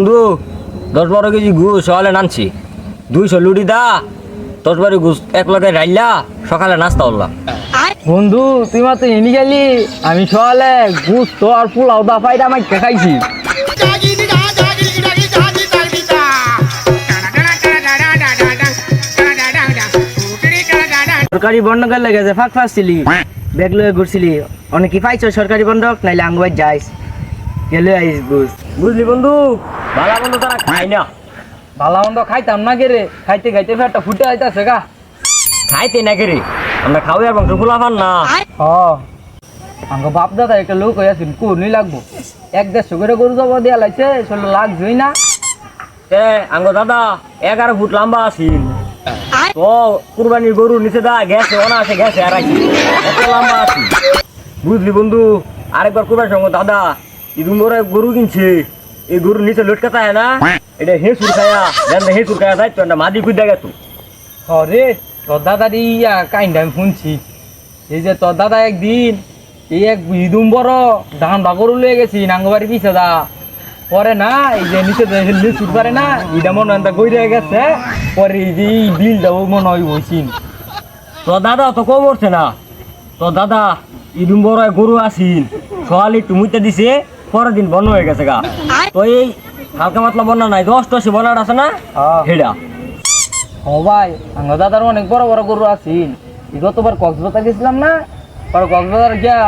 বন্ধু দশ বারো কেজি ঘুষ সকালে নানছি। দুইশো লুডি দা দশ বারো ঘুষ এক লগে রাইলা সকালে নাস্তা করলাম। বন্ধু তুই মাত্র এনে গেলি আমি সকালে গুস তো আর পোলাও দা ফাইটা আমাকে খাইছি সরকারি বন্ধকের লেগে যে ফাঁক ফাঁসছিলি ব্যাগ লয়ে ঘুরছিলি অনেক কি পাইছ সরকারি বন্ধক? নাইলে আঙ্গুয়ার যাইস। গেলে আইস বুঝ বুঝলি বন্ধু ভালো বন্ধু তারা খাই না। ভালো মন্দ খাইতাম না গেরে খাইতে খাইতে ফেরটা ফুটে আইতাছে গা। খাইতে না রে? আমরা খাওয়াই আর বংশ ফুলা পান না। হ। আঙ্গ বাপ দাদা একটা লোক হইয়াছিল কোনই লাগবো। এক দেড়শো করে গরু জবা দিয়া লাইছে চলো লাগছই না। এ আঙ্গ দাদা এগারো ফুট লম্বা আছিস তো কুরবানির গরু নিচে দা গেছে ওনা আছে গেছে আর আইছি এত লম্বা আছি বুঝলি বন্ধু আরেকবার কুরবানির সঙ্গে দাদা ইদুম গরু কিনছে। এই গরু নিচে লটকা থাকে না? এটা হেঁচুর খায়া জান হেঁচুর খায়া যাই তো মাদি কুদা গেছো হরে তোর দাদার ইয়া কাইন্ড আমি শুনছি। এই যে তোর দাদা একদিন এই এক ইদুম বড় ধান বাগরু লয়ে গেছি নাঙ্গবাড়ি পিছে দা পরে না এই যে নিচে লিচুর পারে না এটা মনে হয় গই গেছে। পরে এই যে এই বিলটা ও মনে হয় বইছিন। তো দাদা তো কম উঠছে না। তো দাদা ইদুম বড় এক গরু আসিন সকালে মুইতে দিছে। পরের দিন বন্ধ হয়ে গেছে গা। তো এই হালকা মাতলা বন্যা নাই দশ টসি বন্যাটা আছে না? হ্যাঁ। হেডা। ও ভাই আঙ্গ দাদার অনেক বড় বড় গরু এই গতবার কক্সবাজার গেছিলাম না? পরে কক্সবাজার গিয়া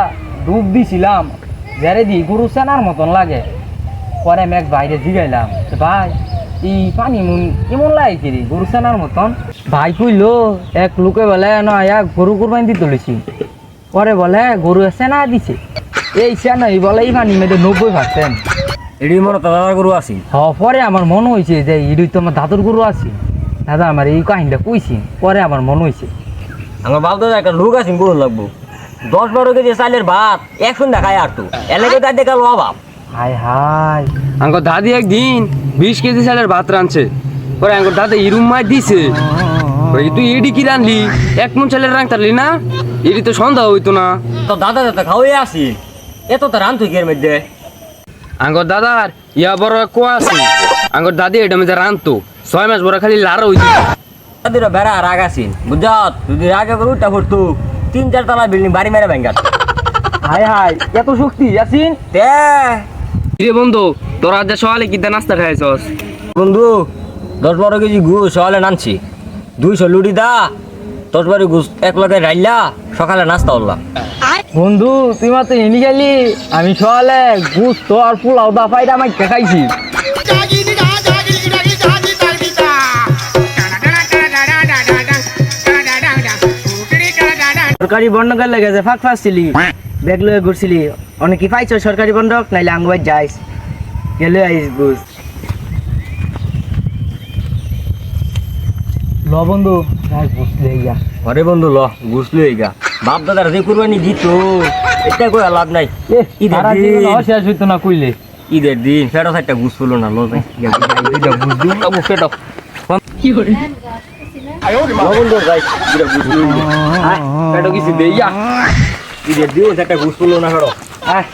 ডুব দিছিলাম। যারে দি গরু সেনার মতন লাগে। পরে আমি এক বাইরে জিগাইলাম ভাই এই পানি মন কেমন লাগে কি রে গরু সেনার মতন? ভাই কইলো এক লোকে বলে না এক গরু কুরবানি দিতে লইছি। পরে বলে গরু সেনা দিছে। এই সেনা এই বলে এই পানি মেয়েদের নব্বই পার্সেন্ট এডি মনে দাদার গরু আসিন হ পরে আমার মনে হয়েছে যে এটাই তো আমার দাদুর গরু আছে। দাদা আমার এই কাহিনীটা কইছি পরে আমার মনে হয়েছে আমার বাপ দাদা একটা লোক আছেন গরু লাগবো। দশ বারো কেজি চালের ভাত এক সন্ধ্যা খায় আর তো। এলাকায় তার দেখাল অভাব। হাই হাই আঙ্কর দাদি একদিন বিশ কেজি চালের ভাত রাঁধছে। পরে আঙ্কর দাদা ইরুম মাছ দিছে। তুই এডি কি রানলি এক মন চালের রাং তারলি না? এডি তো সন্ধ্যা হইতো না। তো দাদা দাদা খাওয়াই আসি। এত তো রান তুই এর মধ্যে। আঙ্কর দাদার ইয়া বড় কুয়া আছে। আঙ্কর দাদি এটা মধ্যে রানতো ছয় মাস বড় খালি লাড়া হইতো দাদিরা বেড়া রাগ আসিন বুঝত যদি রাগে করে উঠা পড়তো তিন চার তলা বিল্ডিং বাড়ি মেরে ভেঙ্গাত হাই হাই এত শক্তি আছিন তে রে বন্ধু তোরা আজ সকালে কিতা নাস্তা খাইছস? বন্ধু দশ বারো কেজি ঘুষ সকালে নানছি। দুইশো লুডি দা দশ বারো ঘুষ এক লগে রাইলা। সকালে নাস্তা করলাম। বন্ধু, তুই মাত্র এনে গেলি, আমি সকালে গুস তো আর পোলাও দা ফাইটা আমাকে খাইছি। সরকারি বন্ধকের লেগে যে ফাঁক ফাঁসছিলি ব্যাগ লয়ে ঘুরছিলি, অনেক কি পাইছ সরকারি বন্ধক? নাইলে আঙ্গুয়ার যাইস গেলে আইস বুঝ। ল বন্ধু। যাই বুঝলে ইয়া ঘরে বন্ধু ল ঘুষ লই গা। বাপ দাদার যে কুরবানি দিত এটা কই লাভ নাই। ঈদের দিন শেষ হইতো না কইলে। ঈদের দিন ফেরো একটা ঘুষ পেল না লো দুইটা ঘুষ দিও না বন্ধু যাই দুইটা ঘুষ দিও পেটো কিছু দেইয়া ঈদের দিন একটা ঘুষ পেল না ফেরো। আয়